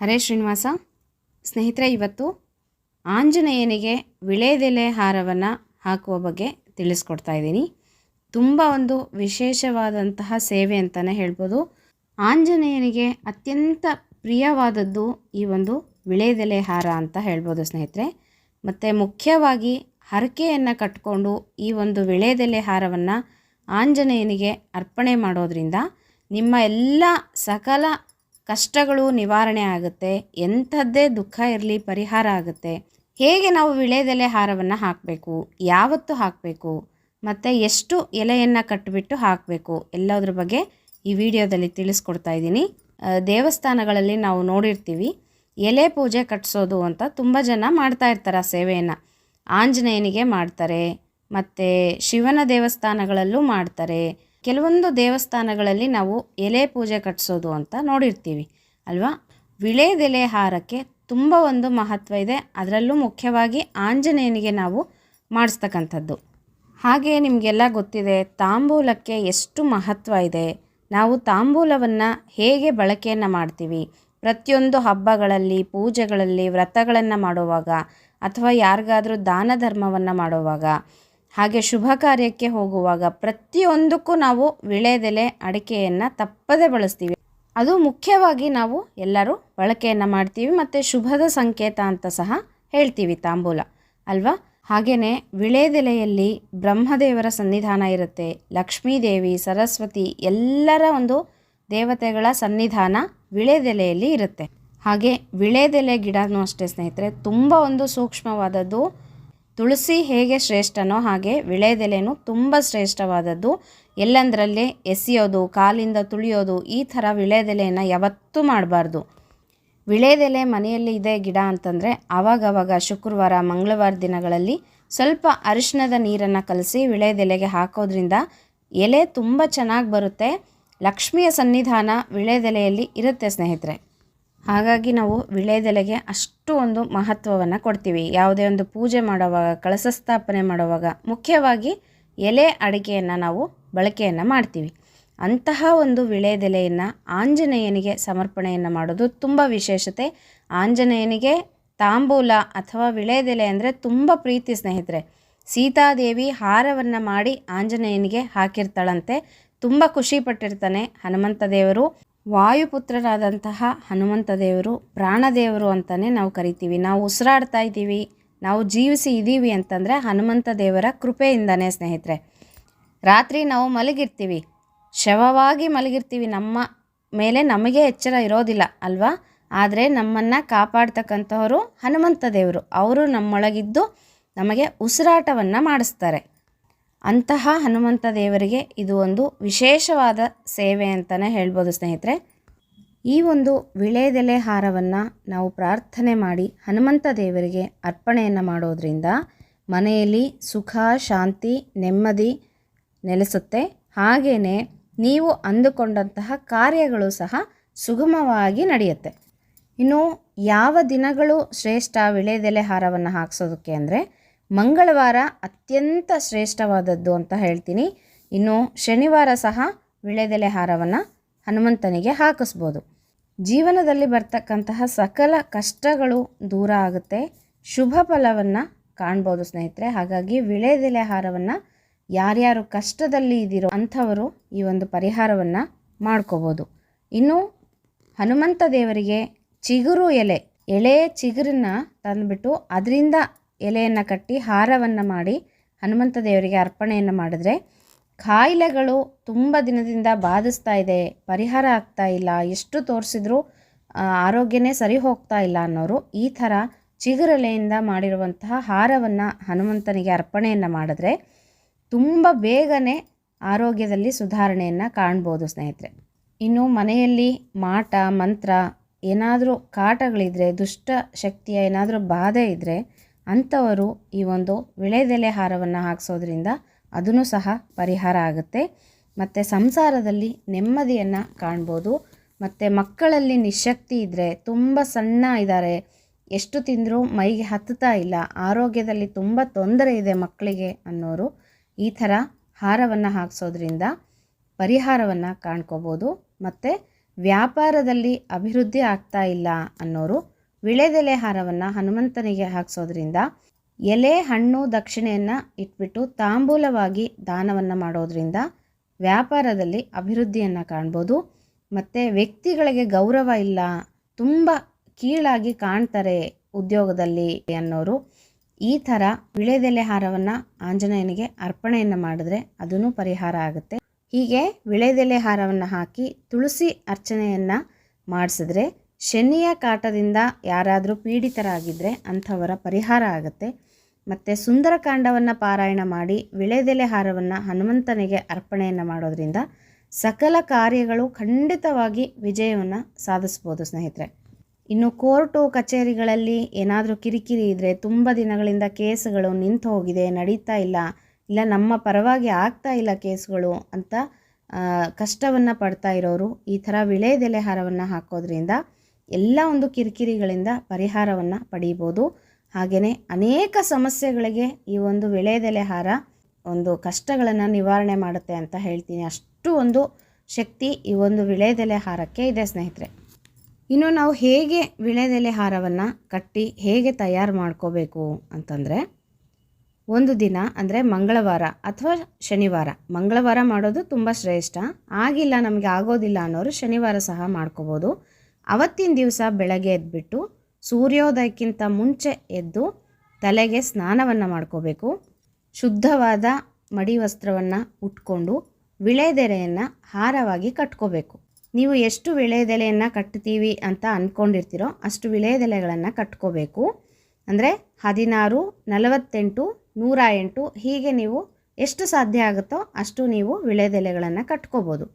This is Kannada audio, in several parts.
ಹರೇ ಶ್ರೀನಿವಾಸ. ಸ್ನೇಹಿತರೆ, ಇವತ್ತು ಆಂಜನೇಯನಿಗೆ ವಿಳೆದೆಲೆ ಹಾರವನ್ನು ಹಾಕುವ ಬಗ್ಗೆ ತಿಳಿಸ್ಕೊಡ್ತಾ ಇದ್ದೀನಿ. ತುಂಬ ಒಂದು ವಿಶೇಷವಾದಂತಹ ಸೇವೆ ಅಂತಲೇ ಹೇಳ್ಬೋದು. ಆಂಜನೇಯನಿಗೆ ಅತ್ಯಂತ ಪ್ರಿಯವಾದದ್ದು ಈ ಒಂದು ವಿಳೆದೆಲೆ ಹಾರ ಅಂತ ಹೇಳ್ಬೋದು ಸ್ನೇಹಿತರೆ. ಮತ್ತು ಮುಖ್ಯವಾಗಿ ಹರಕೆಯನ್ನು ಕಟ್ಕೊಂಡು ಈ ಒಂದು ವಿಳೆದೆಲೆ ಹಾರವನ್ನು ಆಂಜನೇಯನಿಗೆ ಅರ್ಪಣೆ ಮಾಡೋದ್ರಿಂದ ನಿಮ್ಮ ಎಲ್ಲ ಸಕಲ ಕಷ್ಟಗಳು ನಿವಾರಣೆ ಆಗುತ್ತೆ, ಎಂಥದ್ದೇ ದುಃಖ ಇರಲಿ ಪರಿಹಾರ ಆಗುತ್ತೆ. ಹೇಗೆ ನಾವು ವಿಳೆದೆಲೆ ಹಾರವನ್ನು ಹಾಕಬೇಕು, ಯಾವತ್ತು ಹಾಕಬೇಕು, ಮತ್ತು ಎಷ್ಟು ಎಲೆಯನ್ನು ಕಟ್ಟಿಬಿಟ್ಟು ಹಾಕಬೇಕು, ಎಲ್ಲದ್ರ ಬಗ್ಗೆ ಈ ವಿಡಿಯೋದಲ್ಲಿ ತಿಳಿಸ್ಕೊಡ್ತಾ ಇದ್ದೀನಿ. ದೇವಸ್ಥಾನಗಳಲ್ಲಿ ನಾವು ನೋಡಿರ್ತೀವಿ, ಎಲೆ ಪೂಜೆ ಕಟ್ಟಿಸೋದು ಅಂತ ತುಂಬ ಜನ ಮಾಡ್ತಾ ಇರ್ತಾರೆ ಆ ಸೇವೆಯನ್ನು. ಆಂಜನೇಯನಿಗೆ ಮಾಡ್ತಾರೆ, ಮತ್ತು ಶಿವನ ದೇವಸ್ಥಾನಗಳಲ್ಲೂ ಮಾಡ್ತಾರೆ ಕೆಲವೊಂದು ದೇವಸ್ಥಾನಗಳಲ್ಲಿ ನಾವು ಎಲೆ ಪೂಜೆ ಕಟ್ಟಿಸೋದು ಅಂತ ನೋಡಿರ್ತೀವಿ, ಅಲ್ವಾ? ವಿಳೆದೆಲೆ ಹಾರಕ್ಕೆ ತುಂಬ ಒಂದು ಮಹತ್ವ ಇದೆ. ಅದರಲ್ಲೂ ಮುಖ್ಯವಾಗಿ ಆಂಜನೇಯನಿಗೆ ನಾವು ಮಾಡಿಸ್ತಕ್ಕಂಥದ್ದು. ಹಾಗೆ ನಿಮಗೆಲ್ಲ ಗೊತ್ತಿದೆ, ತಾಂಬೂಲಕ್ಕೆ ಎಷ್ಟು ಮಹತ್ವ ಇದೆ. ನಾವು ತಾಂಬೂಲವನ್ನು ಹೇಗೆ ಬಳಕೆಯನ್ನು ಮಾಡ್ತೀವಿ? ಪ್ರತಿಯೊಂದು ಹಬ್ಬಗಳಲ್ಲಿ, ಪೂಜೆಗಳಲ್ಲಿ ವ್ರತಗಳನ್ನು ಮಾಡುವಾಗ ಅಥವಾ ಯಾರಿಗಾದರೂ ದಾನ ಧರ್ಮವನ್ನು ಮಾಡುವಾಗ ಹಾಗೆ ಶುಭ ಕಾರ್ಯಕ್ಕೆ ಹೋಗುವಾಗ ಪ್ರತಿಯೊಂದಕ್ಕೂ ನಾವು ವಿಳೆದೆಲೆ ಅಡಿಕೆಯನ್ನು ತಪ್ಪದೆ ಬಳಸ್ತೀವಿ. ಅದು ಮುಖ್ಯವಾಗಿ ನಾವು ಎಲ್ಲರೂ ಬಳಕೆಯನ್ನು ಮಾಡ್ತೀವಿ ಮತ್ತು ಶುಭದ ಸಂಕೇತ ಅಂತ ಸಹ ಹೇಳ್ತೀವಿ ತಾಂಬೂಲ. ಅಲ್ವಾ? ಹಾಗೆಯೇ ವಿಳೆದೆಲೆಯಲ್ಲಿ ಬ್ರಹ್ಮದೇವರ ಸನ್ನಿಧಾನ ಇರುತ್ತೆ, ಲಕ್ಷ್ಮೀದೇವಿ, ಸರಸ್ವತಿ ಎಲ್ಲರ ಒಂದು ದೇವತೆಗಳ ಸನ್ನಿಧಾನ ವಿಳೆದೆಲೆಯಲ್ಲಿ ಇರುತ್ತೆ. ಹಾಗೆ ವಿಳೆದೆಲೆ ಗಿಡನೂ ಅಷ್ಟೇ ಸ್ನೇಹಿತರೆ, ತುಂಬ ಒಂದು ಸೂಕ್ಷ್ಮವಾದದ್ದು ತುಳಸಿ ಹೇಗೆ ಶ್ರೇಷ್ಠನೋ ಹಾಗೆ ವಿಳೆದೆಲೆನೂ ತುಂಬ ಶ್ರೇಷ್ಠವಾದದ್ದು. ಎಲ್ಲಂದರಲ್ಲಿ ಎಸೆಯೋದು, ಕಾಲಿಂದ ತುಳಿಯೋದು, ಈ ಥರ ವಿಳೆದೆಲೆಯನ್ನು ಯಾವತ್ತೂ ಮಾಡಬಾರ್ದು. ವಿಳೆದೆಲೆ ಮನೆಯಲ್ಲಿ ಇದೆ ಗಿಡ ಅಂತಂದರೆ ಆವಾಗವಾಗ ಶುಕ್ರವಾರ, ಮಂಗಳವಾರ ದಿನಗಳಲ್ಲಿ ಸ್ವಲ್ಪ ಅರಿಶಿಣದ ನೀರನ್ನು ಕಲಸಿ ವಿಳೆದೆಲೆಗೆ ಹಾಕೋದ್ರಿಂದ ಎಲೆ ತುಂಬ ಚೆನ್ನಾಗಿ ಬರುತ್ತೆ. ಲಕ್ಷ್ಮಿಯ ಸನ್ನಿಧಾನ ವಿಳೆದೆಲೆಯಲ್ಲಿ ಇರುತ್ತೆ ಸ್ನೇಹಿತರೆ. ಹಾಗಾಗಿ ನಾವು ವಿಳೆದೆಲೆಗೆ ಅಷ್ಟು ಒಂದು ಮಹತ್ವವನ್ನು ಕೊಡ್ತೀವಿ. ಯಾವುದೇ ಒಂದು ಪೂಜೆ ಮಾಡುವಾಗ, ಕಳಸ ಸ್ಥಾಪನೆ ಮಾಡುವಾಗ ಮುಖ್ಯವಾಗಿ ಎಲೆ ಅಡಿಕೆಯನ್ನು ನಾವು ಬಳಕೆಯನ್ನು ಮಾಡ್ತೀವಿ. ಅಂತಹ ಒಂದು ವಿಳೆದೆಲೆಯನ್ನು ಆಂಜನೇಯನಿಗೆ ಸಮರ್ಪಣೆಯನ್ನು ಮಾಡೋದು ತುಂಬ ವಿಶೇಷತೆ. ಆಂಜನೇಯನಿಗೆ ತಾಂಬೂಲ ಅಥವಾ ವಿಳೆದೆಲೆ ಅಂದರೆ ತುಂಬ ಪ್ರೀತಿ ಸ್ನೇಹಿತರೆ. ಸೀತಾದೇವಿ ಹಾರವನ್ನು ಮಾಡಿ ಆಂಜನೇಯನಿಗೆ ಹಾಕಿರ್ತಾಳಂತೆ. ತುಂಬ ಖುಷಿ ಪಟ್ಟಿರ್ತಾನೆ ಹನುಮಂತ ದೇವರು. ವಾಯುಪುತ್ರರಾದಂತಹ ಹನುಮಂತ ದೇವರು ಪ್ರಾಣದೇವರು ಅಂತಲೇ ನಾವು ಕರಿತೀವಿ. ನಾವು ಉಸಿರಾಡ್ತಾ ಇದ್ದೀವಿ, ನಾವು ಜೀವಿಸಿ ಇದ್ದೀವಿ ಅಂತಂದರೆ ಹನುಮಂತ ದೇವರ ಕೃಪೆಯಿಂದನೇ ಸ್ನೇಹಿತರೆ. ರಾತ್ರಿ ನಾವು ಮಲಗಿರ್ತೀವಿ, ಶವವಾಗಿ ಮಲಗಿರ್ತೀವಿ. ನಮ್ಮ ಮೇಲೆ ನಮಗೆ ಎಚ್ಚರ ಇರೋದಿಲ್ಲ ಅಲ್ವಾ? ಆದರೆ ನಮ್ಮನ್ನು ಕಾಪಾಡ್ತಕ್ಕಂಥವರು ಹನುಮಂತ ದೇವರು. ಅವರು ನಮ್ಮೊಳಗಿದ್ದು ನಮಗೆ ಉಸಿರಾಟವನ್ನು ಮಾಡಿಸ್ತಾರೆ. ಅಂತಹ ಹನುಮಂತ ದೇವರಿಗೆ ಇದು ಒಂದು ವಿಶೇಷವಾದ ಸೇವೆ ಅಂತಲೇ ಹೇಳ್ಬೋದು ಸ್ನೇಹಿತರೆ. ಈ ಒಂದು ವಿಳೆದೆಲೆ ಹಾರವನ್ನು ನಾವು ಪ್ರಾರ್ಥನೆ ಮಾಡಿ ಹನುಮಂತ ದೇವರಿಗೆ ಅರ್ಪಣೆಯನ್ನು ಮಾಡೋದ್ರಿಂದ ಮನೆಯಲ್ಲಿ ಸುಖ, ಶಾಂತಿ, ನೆಮ್ಮದಿ ನೆಲೆಸುತ್ತೆ. ಹಾಗೆಯೇ ನೀವು ಅಂದುಕೊಂಡಂತಹ ಕಾರ್ಯಗಳು ಸಹ ಸುಗಮವಾಗಿ ನಡೆಯುತ್ತೆ. ಇನ್ನು ಯಾವ ದಿನಗಳು ಶ್ರೇಷ್ಠ ವಿಳೆದೆಲೆ ಹಾರವನ್ನು ಹಾಕ್ಸೋದಕ್ಕೆ ಅಂದರೆ ಮಂಗಳವಾರ ಅತ್ಯಂತ ಶ್ರೇಷ್ಠವಾದದ್ದು ಅಂತ ಹೇಳ್ತೀನಿ. ಇನ್ನು ಶನಿವಾರ ಸಹ ವಿಳೆದೆಲೆ ಹಾರವನ್ನು ಹನುಮಂತನಿಗೆ ಹಾಕಿಸ್ಬೋದು. ಜೀವನದಲ್ಲಿ ಬರ್ತಕ್ಕಂತಹ ಸಕಲ ಕಷ್ಟಗಳು ದೂರ ಆಗುತ್ತೆ. ಶುಭ ಫಲವನ್ನು ಕಾಣ್ಬೋದು ಸ್ನೇಹಿತರೆ. ಹಾಗಾಗಿ ವಿಳೆದೆಲೆ ಹಾರವನ್ನು ಯಾರ್ಯಾರು ಕಷ್ಟದಲ್ಲಿ ಇದ್ದೀರೋ ಅಂಥವರು ಈ ಒಂದು ಪರಿಹಾರವನ್ನು ಮಾಡ್ಕೋಬೋದು. ಇನ್ನು ಹನುಮಂತ ದೇವರಿಗೆ ಚಿಗುರು ಎಲೆ ಎಳೆ ಚಿಗುರನ್ನ ತಂದುಬಿಟ್ಟು ಅದರಿಂದ ಎಲೆಯನ್ನು ಕಟ್ಟಿ ಹಾರವನ್ನು ಮಾಡಿ ಹನುಮಂತ ದೇವರಿಗೆ ಅರ್ಪಣೆಯನ್ನು ಮಾಡಿದ್ರೆ ಕಾಯಿಲೆಗಳು ತುಂಬ ದಿನದಿಂದ ಬಾಧಿಸ್ತಾ ಇದೆ, ಪರಿಹಾರ ಆಗ್ತಾ ಇಲ್ಲ, ಎಷ್ಟು ತೋರಿಸಿದ್ರೂ ಆರೋಗ್ಯನೇ ಸರಿ ಹೋಗ್ತಾ ಇಲ್ಲ ಅನ್ನೋರು ಈ ಥರ ಚಿಗುರಲೆಯಿಂದ ಮಾಡಿರುವಂತಹ ಹಾರವನ್ನು ಹನುಮಂತನಿಗೆ ಅರ್ಪಣೆಯನ್ನು ಮಾಡಿದ್ರೆ ತುಂಬ ಬೇಗನೆ ಆರೋಗ್ಯದಲ್ಲಿ ಸುಧಾರಣೆಯನ್ನು ಕಾಣ್ಬೋದು ಸ್ನೇಹಿತರೆ. ಇನ್ನು ಮನೆಯಲ್ಲಿ ಮಾಟ, ಮಂತ್ರ, ಏನಾದರೂ ಕಾಟಗಳಿದ್ರೆ, ದುಷ್ಟ ಶಕ್ತಿಯ ಏನಾದರೂ ಬಾಧೆ ಇದ್ದರೆ ಅಂಥವರು ಈ ಒಂದು ವಿಳೆದೆಲೆ ಹಾರವನ್ನು ಹಾಕ್ಸೋದ್ರಿಂದ ಅದೂ ಸಹ ಪರಿಹಾರ ಆಗುತ್ತೆ. ಮತ್ತು ಸಂಸಾರದಲ್ಲಿ ನೆಮ್ಮದಿಯನ್ನು ಕಾಣ್ಬೋದು. ಮತ್ತು ಮಕ್ಕಳಲ್ಲಿ ನಿಶಕ್ತಿ ಇದ್ದರೆ ತುಂಬ ಸಣ್ಣ ಇದ್ದಾರೆ ಎಷ್ಟು ತಿಂದರೂ ಮೈಗೆ ಹತ್ತುತ್ತಾ ಇಲ್ಲ. ಆರೋಗ್ಯದಲ್ಲಿ ತುಂಬ ತೊಂದರೆ ಇದೆ ಮಕ್ಕಳಿಗೆ ಅನ್ನೋರು ಈ ಥರ ಹಾರವನ್ನು ಹಾಕ್ಸೋದ್ರಿಂದ ಪರಿಹಾರವನ್ನು ಕಾಣ್ಕೋಬೋದು. ಮತ್ತು ವ್ಯಾಪಾರದಲ್ಲಿ ಅಭಿವೃದ್ಧಿ ಆಗ್ತಾ ಇಲ್ಲ ಅನ್ನೋರು ವಿಳೆದೆಲೆ ಹಾರವನ್ನು ಹನುಮಂತನಿಗೆ ಹಾಕ್ಸೋದ್ರಿಂದ ಎಲೆ, ಹಣ್ಣು, ದಕ್ಷಿಣೆಯನ್ನು ಇಟ್ಬಿಟ್ಟು ತಾಂಬೂಲವಾಗಿ ದಾನವನ್ನು ಮಾಡೋದ್ರಿಂದ ವ್ಯಾಪಾರದಲ್ಲಿ ಅಭಿವೃದ್ಧಿಯನ್ನು ಕಾಣ್ಬೋದು. ಮತ್ತು ವ್ಯಕ್ತಿಗಳಿಗೆ ಗೌರವ ಇಲ್ಲ, ತುಂಬ ಕೀಳಾಗಿ ಕಾಣ್ತಾರೆ ಉದ್ಯೋಗದಲ್ಲಿ ಅನ್ನೋರು. ಈ ಥರ ವಿಳೆದೆಲೆ ಹಾರವನ್ನು ಆಂಜನೇಯನಿಗೆ ಅರ್ಪಣೆಯನ್ನು ಮಾಡಿದ್ರೆ ಅದೂ ಪರಿಹಾರ ಆಗುತ್ತೆ. ಹೀಗೆ ವಿಳೆದೆಲೆ ಹಾರವನ್ನು ಹಾಕಿ ತುಳಸಿ ಅರ್ಚನೆಯನ್ನು ಮಾಡಿಸಿದ್ರೆ ಶನಿಯ ಕಾಟದಿಂದ ಯಾರಾದರೂ ಪೀಡಿತರಾಗಿದ್ದರೆ ಅಂಥವರ ಪರಿಹಾರ ಆಗುತ್ತೆ. ಮತ್ತು ಸುಂದರಕಾಂಡವನ್ನು ಪಾರಾಯಣ ಮಾಡಿ ವಿಳೆದೆಲೆ ಹಾರವನ್ನು ಹನುಮಂತನಿಗೆ ಅರ್ಪಣೆಯನ್ನು ಮಾಡೋದ್ರಿಂದ ಸಕಲ ಕಾರ್ಯಗಳು ಖಂಡಿತವಾಗಿ ವಿಜಯವನ್ನು ಸಾಧಿಸ್ಬೋದು ಸ್ನೇಹಿತರೆ. ಇನ್ನು ಕೋರ್ಟು ಕಚೇರಿಗಳಲ್ಲಿ ಏನಾದರೂ ಕಿರಿಕಿರಿ ಇದ್ದರೆ ತುಂಬ ದಿನಗಳಿಂದ ಕೇಸುಗಳು ನಿಂತು ಹೋಗಿದೆ, ನಡೀತಾ ಇಲ್ಲ ಇಲ್ಲ ನಮ್ಮ ಪರವಾಗಿ ಆಗ್ತಾ ಇಲ್ಲ ಕೇಸುಗಳು ಅಂತ ಕಷ್ಟವನ್ನು ಪಡ್ತಾ ಇರೋರು ಈ ಥರ ವಿಳೆದೆಲೆ ಹಾರವನ್ನು ಹಾಕೋದ್ರಿಂದ ಎಲ್ಲ ಒಂದು ಕಿರಿಕಿರಿಗಳಿಂದ ಪರಿಹಾರವನ್ನು ಪಡೀಬೋದು. ಹಾಗೆಯೇ ಅನೇಕ ಸಮಸ್ಯೆಗಳಿಗೆ ಈ ಒಂದು ವಿಳೆದೆಲೆ ಹಾರ ಒಂದು ಕಷ್ಟಗಳನ್ನು ನಿವಾರಣೆ ಮಾಡುತ್ತೆ ಅಂತ ಹೇಳ್ತೀನಿ. ಅಷ್ಟು ಒಂದು ಶಕ್ತಿ ಈ ಒಂದು ವಿಳೆದೆಲೆ ಹಾರಕ್ಕೆ ಇದೆ ಸ್ನೇಹಿತರೆ. ಇನ್ನು ನಾವು ಹೇಗೆ ವಿಳೆದೆಲೆ ಹಾರವನ್ನು ಕಟ್ಟಿ ಹೇಗೆ ತಯಾರು ಮಾಡ್ಕೋಬೇಕು ಅಂತಂದರೆ, ಒಂದು ದಿನ ಅಂದರೆ ಮಂಗಳವಾರ ಅಥವಾ ಶನಿವಾರ. ಮಂಗಳವಾರ ಮಾಡೋದು ತುಂಬ ಶ್ರೇಷ್ಠ. ಆಗಿಲ್ಲ ನಮಗೆ ಆಗೋದಿಲ್ಲ ಅನ್ನೋರು ಶನಿವಾರ ಸಹ ಮಾಡ್ಕೋಬೋದು. ಅವತ್ತಿನ ದಿವಸ ಬೆಳಗ್ಗೆ ಎದ್ಬಿಟ್ಟು ಸೂರ್ಯೋದಯಕ್ಕಿಂತ ಮುಂಚೆ ಎದ್ದು ತಲೆಗೆ ಸ್ನಾನವನ್ನು ಮಾಡ್ಕೋಬೇಕು. ಶುದ್ಧವಾದ ಮಡಿ ವಸ್ತ್ರವನ್ನು ಉಟ್ಕೊಂಡು ವಿಳೆದೆಲೆಯನ್ನು ಹಾರವಾಗಿ ಕಟ್ಕೋಬೇಕು. ನೀವು ಎಷ್ಟು ವಿಳೆದೆಲೆಯನ್ನು ಕಟ್ತೀವಿ ಅಂತ ಅಂದ್ಕೊಂಡಿರ್ತೀರೋ ಅಷ್ಟು ವಿಳೆದೆಲೆಗಳನ್ನು ಕಟ್ಕೋಬೇಕು. ಅಂದರೆ ಹದಿನಾರು, ನಲವತ್ತೆಂಟು, ನೂರ ಎಂಟು ಹೀಗೆ ನೀವು ಎಷ್ಟು ಸಾಧ್ಯ ಆಗುತ್ತೋ ಅಷ್ಟು ನೀವು ವಿಳೆದೆಲೆಗಳನ್ನು ಕಟ್ಕೋಬೋದು.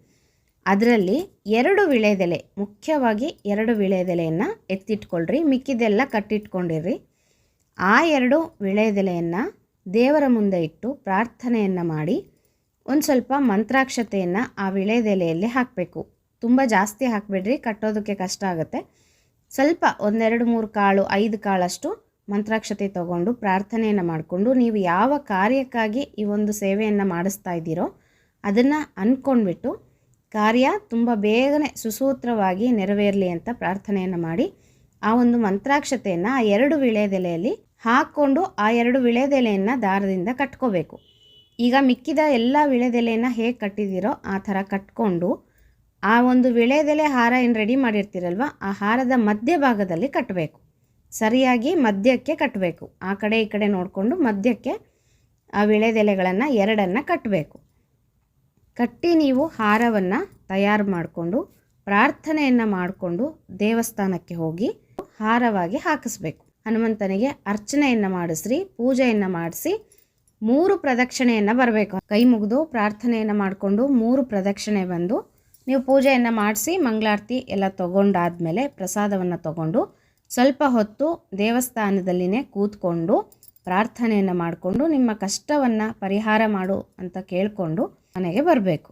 ಅದರಲ್ಲಿ ಎರಡು ವಿಳೆದೆಲೆ, ಮುಖ್ಯವಾಗಿ ಎರಡು ವಿಳೆದೆಲೆಯನ್ನು ಎತ್ತಿಟ್ಕೊಳ್ರಿ, ಮಿಕ್ಕಿದೆಲ್ಲ ಕಟ್ಟಿಟ್ಕೊಂಡಿರ್ರಿ. ಆ ಎರಡು ವಿಳೆದೆಲೆಯನ್ನು ದೇವರ ಮುಂದೆ ಇಟ್ಟು ಪ್ರಾರ್ಥನೆಯನ್ನು ಮಾಡಿ, ಒಂದು ಸ್ವಲ್ಪ ಮಂತ್ರಾಕ್ಷತೆಯನ್ನು ಆ ವಿಳೆದೆಲೆಯಲ್ಲಿ ಹಾಕಬೇಕು. ತುಂಬ ಜಾಸ್ತಿ ಹಾಕಬೇಡ್ರಿ, ಕಟ್ಟೋದಕ್ಕೆ ಕಷ್ಟ ಆಗುತ್ತೆ. ಸ್ವಲ್ಪ ಒಂದೆರಡು ಮೂರು ಕಾಳು, ಐದು ಕಾಳಷ್ಟು ಮಂತ್ರಾಕ್ಷತೆ ತಗೊಂಡು ಪ್ರಾರ್ಥನೆಯನ್ನು ಮಾಡಿಕೊಂಡು, ನೀವು ಯಾವ ಕಾರ್ಯಕ್ಕಾಗಿ ಈ ಒಂದು ಸೇವೆಯನ್ನು ಮಾಡಿಸ್ತಾ ಇದ್ದೀರೋ ಅದನ್ನು ಅಂದ್ಕೊಂಡ್ಬಿಟ್ಟು ಕಾರ್ಯ ತುಂಬ ಬೇಗನೆ ಸುಸೂತ್ರವಾಗಿ ನೆರವೇರಲಿ ಅಂತ ಪ್ರಾರ್ಥನೆಯನ್ನು ಮಾಡಿ ಆ ಒಂದು ಮಂತ್ರಾಕ್ಷತೆಯನ್ನು ಆ ಎರಡು ವಿಳೆದೆಲೆಯಲ್ಲಿ ಹಾಕ್ಕೊಂಡು ಆ ಎರಡು ವಿಳೆದೆಲೆಯನ್ನು ದಾರದಿಂದ ಕಟ್ಕೋಬೇಕು. ಈಗ ಮಿಕ್ಕಿದ ಎಲ್ಲ ವಿಳೆದೆಲೆಯನ್ನು ಹೇಗೆ ಕಟ್ಟಿದ್ದೀರೋ ಆ ಥರ ಕಟ್ಕೊಂಡು ಆ ಒಂದು ವಿಳೆದೆಲೆ ಹಾರ ಏನು ರೆಡಿ ಮಾಡಿರ್ತೀರಲ್ವ ಆ ಹಾರದ ಮಧ್ಯಭಾಗದಲ್ಲಿ ಕಟ್ಟಬೇಕು ಸರಿಯಾಗಿ ಮಧ್ಯಕ್ಕೆ ಕಟ್ಟಬೇಕು ಆ ಕಡೆ ಈ ಕಡೆ ನೋಡಿಕೊಂಡು ಮಧ್ಯಕ್ಕೆ ಆ ವಿಳೆದೆಲೆಗಳನ್ನು ಎರಡನ್ನು ಕಟ್ಟಬೇಕು ಕಟ್ಟಿ ನೀವು ಹಾರವನ್ನು ತಯಾರು ಮಾಡಿಕೊಂಡು, ಪ್ರಾರ್ಥನೆಯನ್ನು ಮಾಡಿಕೊಂಡು ದೇವಸ್ಥಾನಕ್ಕೆ ಹೋಗಿ ಹಾರವಾಗಿ ಹಾಕಿಸ್ಬೇಕು. ಹನುಮಂತನಿಗೆ ಅರ್ಚನೆಯನ್ನು ಮಾಡಿಸ್ರಿ, ಪೂಜೆಯನ್ನು ಮಾಡಿಸಿ ಮೂರು ಪ್ರದಕ್ಷಿಣೆಯನ್ನು ಬರಬೇಕು. ಕೈ ಮುಗಿದು ಪ್ರಾರ್ಥನೆಯನ್ನು ಮಾಡಿಕೊಂಡು ಮೂರು ಪ್ರದಕ್ಷಿಣೆ ಬಂದು ನೀವು ಪೂಜೆಯನ್ನು ಮಾಡಿಸಿ, ಮಂಗಳಾರತಿ ಎಲ್ಲ ತೊಗೊಂಡಾದಮೇಲೆ ಪ್ರಸಾದವನ್ನು ತಗೊಂಡು ಸ್ವಲ್ಪ ಹೊತ್ತು ದೇವಸ್ಥಾನದಲ್ಲಿನೇ ಕೂತ್ಕೊಂಡು ಪ್ರಾರ್ಥನೆಯನ್ನು ಮಾಡಿಕೊಂಡು ನಿಮ್ಮ ಕಷ್ಟವನ್ನು ಪರಿಹಾರ ಮಾಡು ಅಂತ ಕೇಳಿಕೊಂಡು ಮನೆಗೆ ಬರಬೇಕು.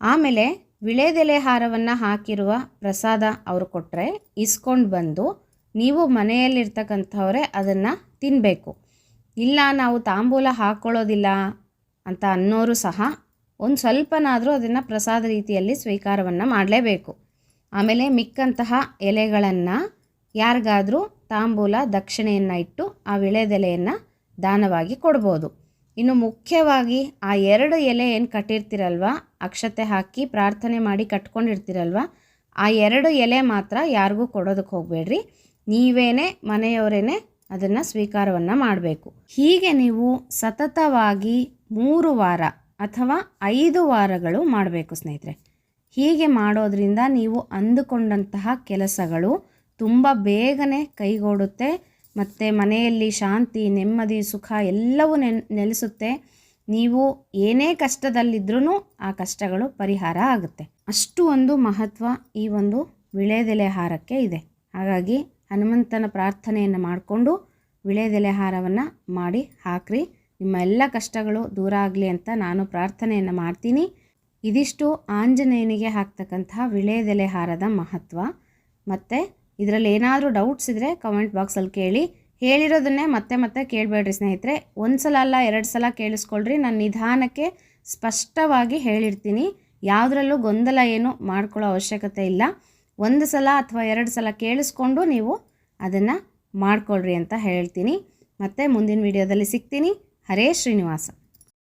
ಆಮೇಲೆ ವಿಳೆದೆಲೆ ಹಾರವನ್ನು ಹಾಕಿರುವ ಪ್ರಸಾದ ಅವರು ಕೊಟ್ಟರೆ ಇಸ್ಕೊಂಡು ಬಂದು ನೀವು ಮನೆಯಲ್ಲಿರ್ತಕ್ಕಂಥವರೇ ಅದನ್ನು ತಿನ್ನಬೇಕು ಇಲ್ಲ ನಾವು ತಾಂಬೂಲ ಹಾಕ್ಕೊಳ್ಳೋದಿಲ್ಲ ಅಂತ ಅನ್ನೋರು ಸಹ ಒಂದು ಸ್ವಲ್ಪನಾದರೂ ಅದನ್ನು ಪ್ರಸಾದ ರೀತಿಯಲ್ಲಿ ಸ್ವೀಕಾರವನ್ನು ಮಾಡಲೇಬೇಕು. ಆಮೇಲೆ ಮಿಕ್ಕಂತಹ ಎಲೆಗಳನ್ನು ಯಾರಿಗಾದರೂ ತಾಂಬೂಲ ದಕ್ಷಿಣೆಯನ್ನು ಇಟ್ಟು ಆ ವಿಳೆದೆಲೆಯನ್ನು ದಾನವಾಗಿ ಕೊಡ್ಬೋದು. ಇನ್ನು ಮುಖ್ಯವಾಗಿ ಆ ಎರಡು ಎಲೆ ಏನು ಕಟ್ಟಿರ್ತೀರಲ್ವ? ಅಕ್ಷತೆ ಹಾಕಿ ಪ್ರಾರ್ಥನೆ ಮಾಡಿ ಕಟ್ಕೊಂಡಿರ್ತೀರಲ್ವ? ಆ ಎರಡು ಎಲೆ ಮಾತ್ರ ಯಾರಿಗೂ ಕೊಡೋದಕ್ಕೆ ಹೋಗಬೇಡ್ರಿ. ನೀವೇನೇ ಮನೆಯವರೇನೆ ಅದನ್ನು ಸ್ವೀಕಾರವನ್ನು ಮಾಡಬೇಕು. ಹೀಗೆ ನೀವು ಸತತವಾಗಿ ಮೂರು ವಾರ ಅಥವಾ ಐದು ವಾರಗಳು ಮಾಡಬೇಕು ಸ್ನೇಹಿತರೆ. ಹೀಗೆ ಮಾಡೋದ್ರಿಂದ ನೀವು ಅಂದುಕೊಂಡಂತಹ ಕೆಲಸಗಳು ತುಂಬ ಬೇಗನೆ ಕೈಗೂಡುತ್ತೆ. ಮತ್ತು ಮನೆಯಲ್ಲಿ ಶಾಂತಿ, ನೆಮ್ಮದಿ, ಸುಖ ಎಲ್ಲವೂ ನೆಲೆಸುತ್ತೆ. ನೀವು ಏನೇ ಕಷ್ಟದಲ್ಲಿದ್ರೂ ಆ ಕಷ್ಟಗಳು ಪರಿಹಾರ ಆಗುತ್ತೆ. ಅಷ್ಟು ಒಂದು ಮಹತ್ವ ಈ ಒಂದು ವಿಳೆದೆಲೆ ಹಾರಕ್ಕೆ ಇದೆ. ಹಾಗಾಗಿ ಹನುಮಂತನ ಪ್ರಾರ್ಥನೆಯನ್ನು ಮಾಡಿಕೊಂಡು ವಿಳೆದೆಲೆ ಹಾರವನ್ನು ಮಾಡಿ ಹಾಕ್ರಿ. ನಿಮ್ಮ ಎಲ್ಲ ಕಷ್ಟಗಳು ದೂರ ಆಗಲಿ ಅಂತ ನಾನು ಪ್ರಾರ್ಥನೆಯನ್ನು ಮಾಡ್ತೀನಿ. ಇದಿಷ್ಟು ಆಂಜನೇಯನಿಗೆ ಹಾಕ್ತಕ್ಕಂತಹ ವಿಳೆದೆಲೆ ಹಾರದ ಮಹತ್ವ. ಮತ್ತು ಇದರಲ್ಲಿ ಏನಾದರೂ ಡೌಟ್ಸ್ ಇದ್ದರೆ ಕಮೆಂಟ್ ಬಾಕ್ಸಲ್ಲಿ ಕೇಳಿ. ಹೇಳಿರೋದನ್ನೇ ಮತ್ತೆ ಮತ್ತೆ ಕೇಳಬೇಡ್ರಿ ಸ್ನೇಹಿತರೆ. ಒಂದು ಸಲ ಅಲ್ಲ, ಎರಡು ಸಲ ಕೇಳಿಸ್ಕೊಳ್ರಿ. ನಾನು ನಿಧಾನಕ್ಕೆ ಸ್ಪಷ್ಟವಾಗಿ ಹೇಳಿರ್ತೀನಿ. ಯಾವುದರಲ್ಲೂ ಗೊಂದಲ ಏನು ಮಾಡ್ಕೊಳ್ಳೋ ಅವಶ್ಯಕತೆ ಇಲ್ಲ. ಒಂದು ಸಲ ಅಥವಾ ಎರಡು ಸಲ ಕೇಳಿಸ್ಕೊಂಡು ನೀವು ಅದನ್ನು ಮಾಡ್ಕೊಳ್ರಿ ಅಂತ ಹೇಳ್ತೀನಿ. ಮತ್ತು ಮುಂದಿನ ವಿಡಿಯೋದಲ್ಲಿ ಸಿಗ್ತೀನಿ. ಹರೇ ಶ್ರೀನಿವಾಸ.